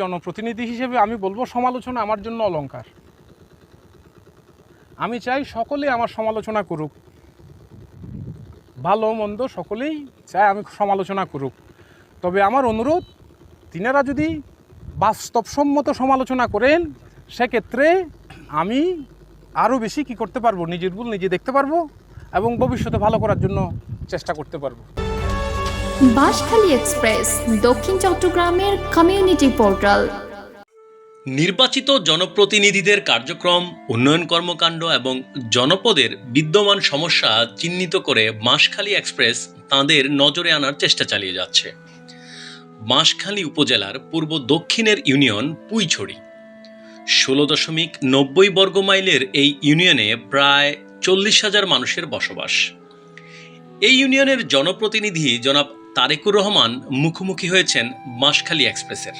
জনপ্রতিনিধি হিসেবে আমি বলব সমালোচনা আমার জন্য অলংকার। আমি চাই সকলে আমার সমালোচনা করুক। ভালো মন্দ সকলেই চাই আমি সমালোচনা করুক। তবে আমার অনুরোধ, তিনারা যদি বাস্তবসম্মত সমালোচনা করেন, সেক্ষেত্রে আমি আরও বেশি কি করতে পারব, নিজের ভুল নিজে দেখতে পারব এবং ভবিষ্যতে ভালো করার জন্য চেষ্টা করতে পারব। বাঁশখালী এক্সপ্রেস, দক্ষিণ চট্টগ্রামের কমিউনিটি পোর্টাল নির্বাচিত জনপ্রতিনিধিদের কার্যক্রম, উন্নয়ন কর্মকাণ্ড এবং জনপদের বিদ্যমান সমস্যা চিহ্নিত করে বাঁশখালী এক্সপ্রেস তাঁদের নজরে আনার চেষ্টা চালিয়ে যাচ্ছে। বাঁশখালী উপজেলার পূর্ব দক্ষিণের ইউনিয়ন পুইছড়ি। ষোলো দশমিক নব্বই বর্গ মাইলের এই ইউনিয়নে প্রায় চল্লিশ হাজার মানুষের বসবাস। এই ইউনিয়নের জনপ্রতিনিধি জনাব তারেকুর রহমান মুখোমুখি হয়েছেন বাঁশখালী এক্সপ্রেসের।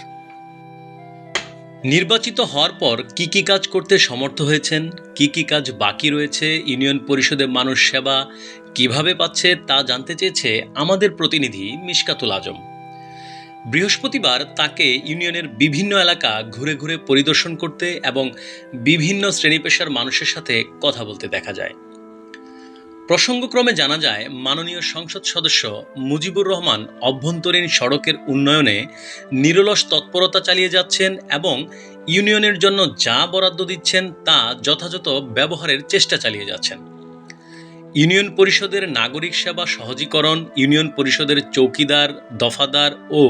নির্বাচিত হওয়ার পর কি কি কাজ করতে সমর্থ হয়েছেন, কি কি কাজ বাকি রয়েছে, ইউনিয়ন পরিষদের মানুষ সেবা কীভাবে পাচ্ছে তা জানতে চেয়েছে আমাদের প্রতিনিধি মিশকাতুল আজম। বৃহস্পতিবার তাকে ইউনিয়নের বিভিন্ন এলাকা ঘুরে ঘুরে পরিদর্শন করতে এবং বিভিন্ন শ্রেণি পেশার মানুষের সাথে কথা বলতে দেখা যায়। প্রসঙ্গক্রমে জানা যায়, মাননীয় সংসদ সদস্য মুজিবুর রহমান অভ্যন্তরীণ সড়কের উন্নয়নে নিরলস তৎপরতা চালিয়ে যাচ্ছেন এবং ইউনিয়নের জন্য যা বরাদ্দ দিচ্ছেন তা যথাযথ ব্যবহারের চেষ্টা চালিয়ে যাচ্ছেন। ইউনিয়ন পরিষদের নাগরিক সেবা সহজীকরণ, ইউনিয়ন পরিষদের চৌকিদার, দফাদার ও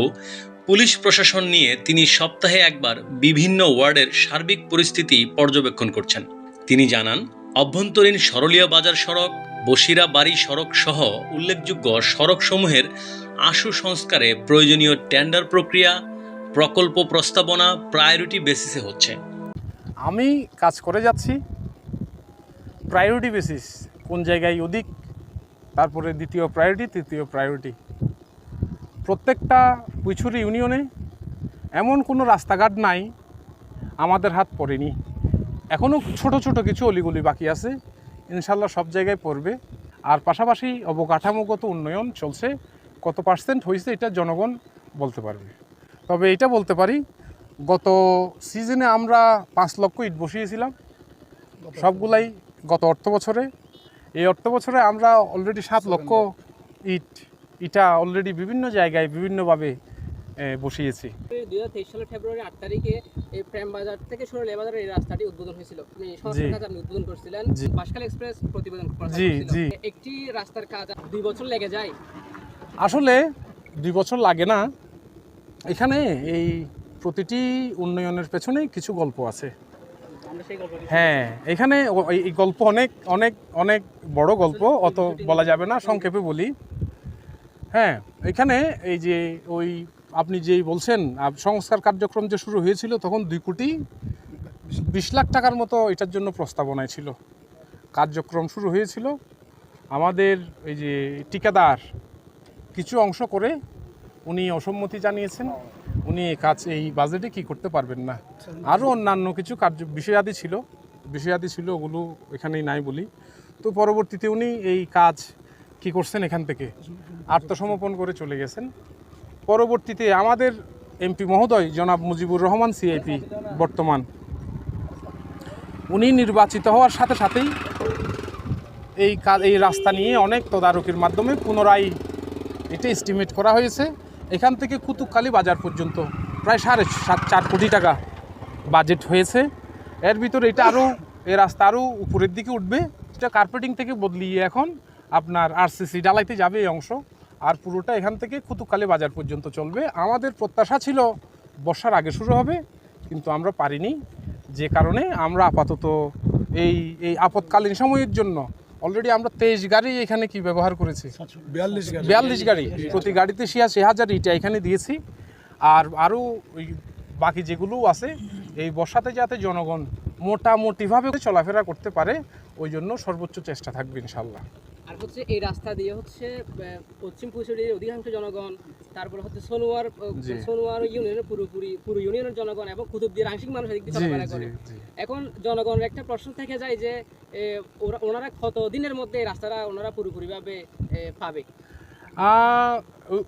পুলিশ প্রশাসন নিয়ে তিনি সপ্তাহে একবার বিভিন্ন ওয়ার্ডের সার্বিক পরিস্থিতি পর্যবেক্ষণ করছেন। তিনি জানান, অভ্যন্তরীণ সরলিয়া বাজার সড়ক বসিরা বাড়ি সড়ক সহ উল্লেখযোগ্য সড়কসমূহের আশু সংস্কারে প্রয়োজনীয় টেন্ডার প্রক্রিয়া, প্রকল্প প্রস্তাবনা প্রায়োরিটি বেসিসে হচ্ছে। আমি কাজ করে যাচ্ছি। প্রায়োরিটি বেসিস, কোন জায়গায় অধিক, তারপরে দ্বিতীয় প্রায়োরিটি, তৃতীয় প্রায়োরিটি। প্রত্যেকটা পুইছুরি ইউনিয়নে এমন কোনো রাস্তাঘাট নাই, আমাদের হাত পড়েনি। এখনও ছোট ছোট কিছু অলিগলি বাকি আছে। ইনশাল্লাহ সব জায়গায় পড়বে। আর পাশাপাশি অবকাঠামোগত উন্নয়ন চলছে। কত পার্সেন্ট হয়েছে এটা জনগণ বলতে পারবে। তবে এটা বলতে পারি, গত সিজনে আমরা পাঁচ লক্ষ ইট বসিয়েছিলাম। সবগুলাই গত অর্থ বছরে। এই অর্থ বছরে আমরা অলরেডি সাত লক্ষ ইট, ইটা অলরেডি বিভিন্ন জায়গায় বিভিন্নভাবে বসিয়েছি। দুই হাজার তেইশ সালের ফেব্রুয়ারি আট তারিখে এই প্রেম বাজার থেকে সরলে বাজারের এই রাস্তাটি উদ্বোধন হয়েছিল। আপনি উদ্বোধন করছিলেন। বাসকাল এক্সপ্রেস প্রতিবেদন। একটি রাস্তার কাজ দুই বছর লেগে যায়। আসলে দুই বছর লাগে না। এখানে এই প্রতিটি উন্নয়নের পেছনে কিছু গল্প আছে। হ্যাঁ এখানে এই গল্প অনেক অনেক অনেক বড় গল্প অত বলা যাবে না সংক্ষেপে বলি। হ্যাঁ এখানে এই যে ওই আপনি যেই বলছেন সংস্কার কার্যক্রম যে শুরু হয়েছিল, তখন দুই কোটি বিশ লাখ টাকার মতো এটার জন্য প্রস্তাবনায় ছিল। কার্যক্রম শুরু হয়েছিল। আমাদের এই যে টিকাদার কিছু অংশ করে উনি অসম্মতি জানিয়েছেন, উনি কাজ, এই বাজেটে কি করতে পারবেন না। আরও অন্যান্য কিছু কার্য, বিষয়াদি ছিল বিষয়াদি ছিল, ওগুলো এখানেই নাই বলি। তো পরবর্তীতে উনি এই কাজ কি করছেন এখান থেকে? আত্মসমর্পণ করে চলে গেছেন। পরবর্তীতে আমাদের এমপি মহোদয় জনাব মুজিবুর রহমান সিআইপি বর্তমান। উনি নির্বাচিত হওয়ার সাথে সাথেই এই কাজ, এই রাস্তা নিয়ে অনেক তদারকির মাধ্যমে পুনরায় এটা এস্টিমেট করা হয়েছে। এখান থেকে কুতুবখালী বাজার পর্যন্ত প্রায় সাড়ে সাত, চার কোটি টাকা বাজেট হয়েছে। এর ভিতরে এটা আরও, এই রাস্তা আরও উপরের দিকে উঠবে। এটা কার্পেটিং থেকে বদলিয়ে এখন আপনার আরসিসি ডালাইতে যাবে এই অংশ। আর পুরোটা এখান থেকে কুতুকালে বাজার পর্যন্ত চলবে। আমাদের প্রত্যাশা ছিল বর্ষার আগে শুরু হবে কিন্তু আমরা পারিনি। যে কারণে আমরা আপাতত এই এই আপৎকালীন সময়ের জন্য অলরেডি আমরা তেইশ গাড়ি এখানে কি ব্যবহার করেছি? বিয়াল্লিশ গাড়ি। প্রতি গাড়িতে ছিয়াশি হাজার ইটা এখানে দিয়েছি। আর আরও ওই বাকি যেগুলো আছে এই বর্ষাতে যাতে জনগণ মোটামুটিভাবে চলাফেরা করতে পারে ওই জন্য সর্বোচ্চ চেষ্টা থাকবে ইনশাল্লাহ। আর হচ্ছে এই রাস্তা দিয়ে হচ্ছে পশ্চিম পুষুরির অধিকাংশ জনগণ তারপর হচ্ছে সোনোয়ার সোনোয়ার ইউনিয়নের পুরোপুরি পুরো ইউনিয়নের জনগণ এবং কুতুবদির আংশিক মানুষ এদিক দিয়ে চলাফেরা করে। এখন জনগণের একটা প্রশ্ন থেকে যায় যে ওরা- ওনারা কত দিনের মধ্যে এই রাস্তাটা ওনারা পুরোপুরিভাবে পাবে?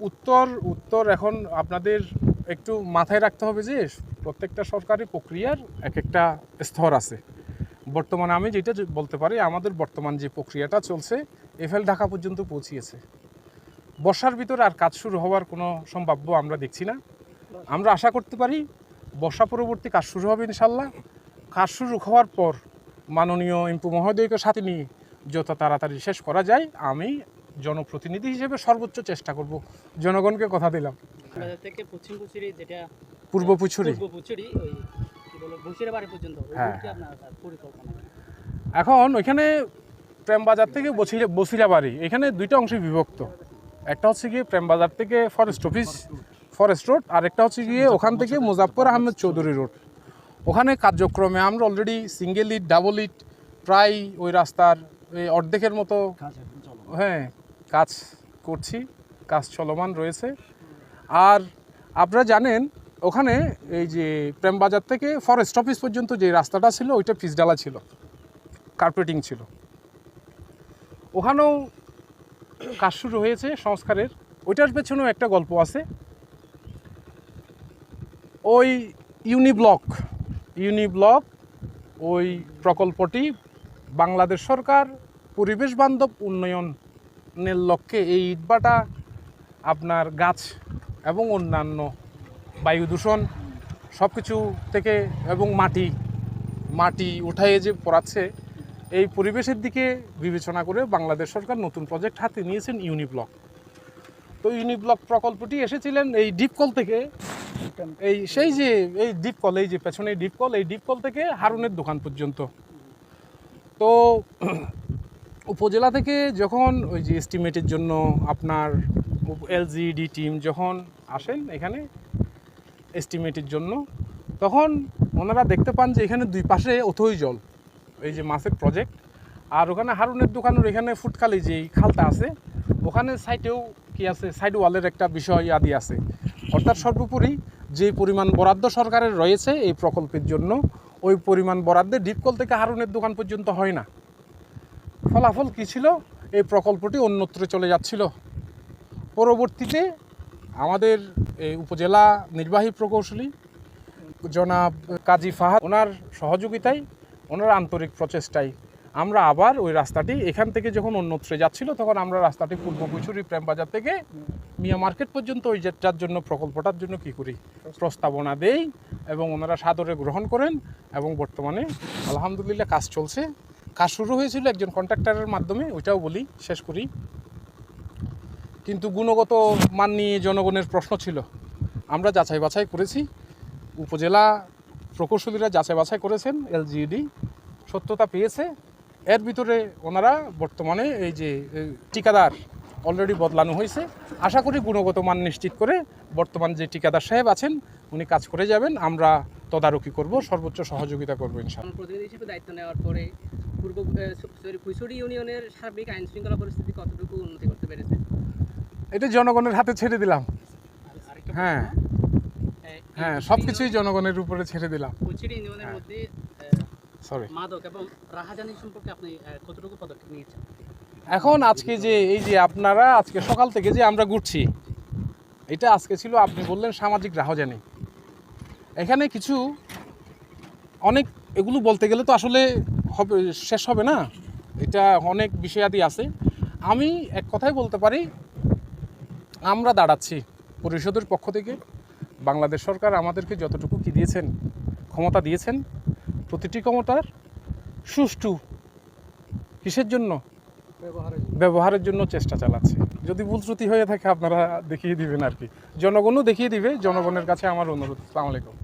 উত্তর উত্তর এখন আপনাদের একটু মাথায় রাখতে হবে যে প্রত্যেকটা সরকারি প্রক্রিয়ার এক একটা স্তর আছে। বর্তমানে আমি যেটা বলতে পারি আমাদের বর্তমান যে প্রক্রিয়াটা চলছে এফএল ঢাকা পর্যন্ত পৌঁছিয়েছে। বর্ষার ভিতরে আর কাজ শুরু হওয়ার কোনো সম্ভাব্য আমরা দেখছি না। আমরা আশা করতে পারি বর্ষা পরবর্তী কাজ শুরু হবে ইনশাল্লাহ। কাজ শুরু হওয়ার পর মাননীয় এমপি মহোদয়কে সাথে নিয়ে যত তাড়াতাড়ি শেষ করা যায় আমি জনপ্রতিনিধি হিসেবে সর্বোচ্চ চেষ্টা করব। জনগণকে কথা দিলাম। পূর্ব পুছুরি বসিরে বাড়ি হ্যাঁ, পরিকল্পনা? এখন ওইখানে প্রেমবাজার থেকে বসিরা বসিরাবাড়ি এখানে দুইটা অংশে বিভক্ত। একটা হচ্ছে গিয়ে প্রেমবাজার থেকে ফরেস্ট অফিস ফরেস্ট রোড আর একটা হচ্ছে গিয়ে ওখান থেকে মুজাফর আহমেদ চৌধুরী রোড ওখানে কার্যক্রমে আমরা অলরেডি সিঙ্গেল ইট ডাবল ইট প্রায় ওই রাস্তার অর্ধেকের মতো হ্যাঁ কাজ করছি কাজ চলমান রয়েছে। আর আপনারা জানেন ওখানে এই যে প্রেমবাজার থেকে ফরেস্ট অফিস পর্যন্ত যে রাস্তাটা ছিল, ওইটা পিচডালা ছিল। কার্পেটিং ছিল। ওখানেও কাজ শুরু হয়েছে সংস্কারের। ওইটার পেছনেও একটা গল্প আছে। ওই ইউনিব্লক ইউনিব্লক, ওই প্রকল্পটি বাংলাদেশ সরকার, পরিবেশ বান্ধব উন্নয়নের লক্ষ্যে এই ইটভাটা, আপনার গাছ এবং অন্যান্য বায়ু দূষণ সব কিছু থেকে এবং মাটি মাটি উঠাইয়ে যে পড়াচ্ছে, এই পরিবেশের দিকে বিবেচনা করে বাংলাদেশ সরকার নতুন প্রজেক্ট হাতে নিয়েছেন ইউনিব্লক। তো ইউনিব্লক প্রকল্পটি এসেছিলেন এই ডিপকল থেকে। এই সেই যে, এই ডিপকল এই যে পেছনে ডিপকল এই ডিপকল থেকে হারুনের দোকান পর্যন্ত। তো উপজেলা থেকে যখন ওই যে এস্টিমেটের জন্য আপনার এলজিডি টিম যখন আসেন এখানে এস্টিমেটের জন্য, তখন ওনারা দেখতে পান যে এখানে দুই পাশে অথই জল, এই যে মাছের প্রজেক্ট আর ওখানে হারুনের দোকানের এখানে ফুটকালি যে খালটা আছে, ওখানে সাইডেও কি আছে, সাইড ওয়ালের একটা বিষয় আদি আছে। অর্থাৎ সর্বোপরি যে পরিমাণ বরাদ্দ সরকারের রয়েছে এই প্রকল্পের জন্য, ওই পরিমাণ বরাদ্দে ডিপকল থেকে হারুনের দোকান পর্যন্ত হয় না। ফলাফল কী ছিল? এই প্রকল্পটি অন্যত্র চলে যাচ্ছিল। পরবর্তীতে আমাদের উপজেলা নির্বাহী প্রকৌশলী জনাব কাজী ফাহাদ, ওনার সহযোগিতায়, ওনার আন্তরিক প্রচেষ্টায় আমরা আবার ওই রাস্তাটি, এখান থেকে যখন অন্যত্রে যাচ্ছিল, তখন আমরা রাস্তাটি পূর্ব কুচুরি প্রেমবাজার থেকে মিয়া মার্কেট পর্যন্ত ওই যেটার জন্য, প্রকল্পটার জন্য কি করি, প্রস্তাবনা দেই এবং ওনারা সাদরে গ্রহণ করেন এবং বর্তমানে আলহামদুলিল্লাহ কাজ চলছে। কাজ শুরু হয়েছিল একজন কন্ট্রাক্টরের মাধ্যমে, ওইটাও বলি, শেষ করি। কিন্তু গুণগত মান নিয়ে জনগণের প্রশ্ন ছিল। আমরা যাচাই বাছাই করেছি। উপজেলা প্রকৌশলীরা যাচাই বাছাই করেছেন এলজিইডি সত্যতা পেয়েছে। এর ভিতরে ওনারা বর্তমানে এই যে এই, ঠিকাদার অলরেডি বদলানো হয়েছে। আশা করি গুণগত মান নিশ্চিত করে বর্তমান যে ঠিকাদার সাহেব আছেন উনি কাজ করে যাবেন। আমরা তদারকি করব সর্বোচ্চ সহযোগিতা করব ইনশাল্লাহ। প্রতিনিধি হিসেবে দায়িত্ব নেওয়ার পরে পূর্ব ইউনিয়নের সার্বিক আইন শৃঙ্খলা পরিস্থিতি কতটুকু উন্নতি করতে পেরেছে? এটা জনগণের হাতে ছেড়ে দিলাম। হ্যাঁ। হ্যাঁ সব কিছুই জনগণের উপরে ছেড়ে দিলাম। হ্যাঁ। সরি মাদক এবং রাহাজানি সম্পর্কে আপনি কতটুকু পদক্ষেপ নিয়েছেন? এখন আজকে যে এই যে আপনারা আজকে সকাল থেকে যে আমরা ঘুরছি এটা আজকে ছিল আপনি বললেন সামাজিক রাহজানি। এখানে কিছু অনেক এগুলো বলতে গেলে তো আসলে হবে শেষ হবে না। এটা অনেক বিষয়াদি আছে। আমি এক কথাই বলতে পারি আমরা দাঁড়াচ্ছি পরিষদের পক্ষ থেকে। বাংলাদেশ সরকার আমাদেরকে যতটুকু কি দিয়েছেন ক্ষমতা দিয়েছেন প্রতিটি ক্ষমতার সুষ্ঠু কিসের জন্য? ব্যবহারের জন্য। চেষ্টা চালাচ্ছে। যদি ভুল ত্রুটি হয়ে থাকে আপনারা দেখিয়ে দিবেন আর কি। জনগণও দেখিয়ে দিবে জনগণের কাছে আমার অনুরোধ। আলাইকুম।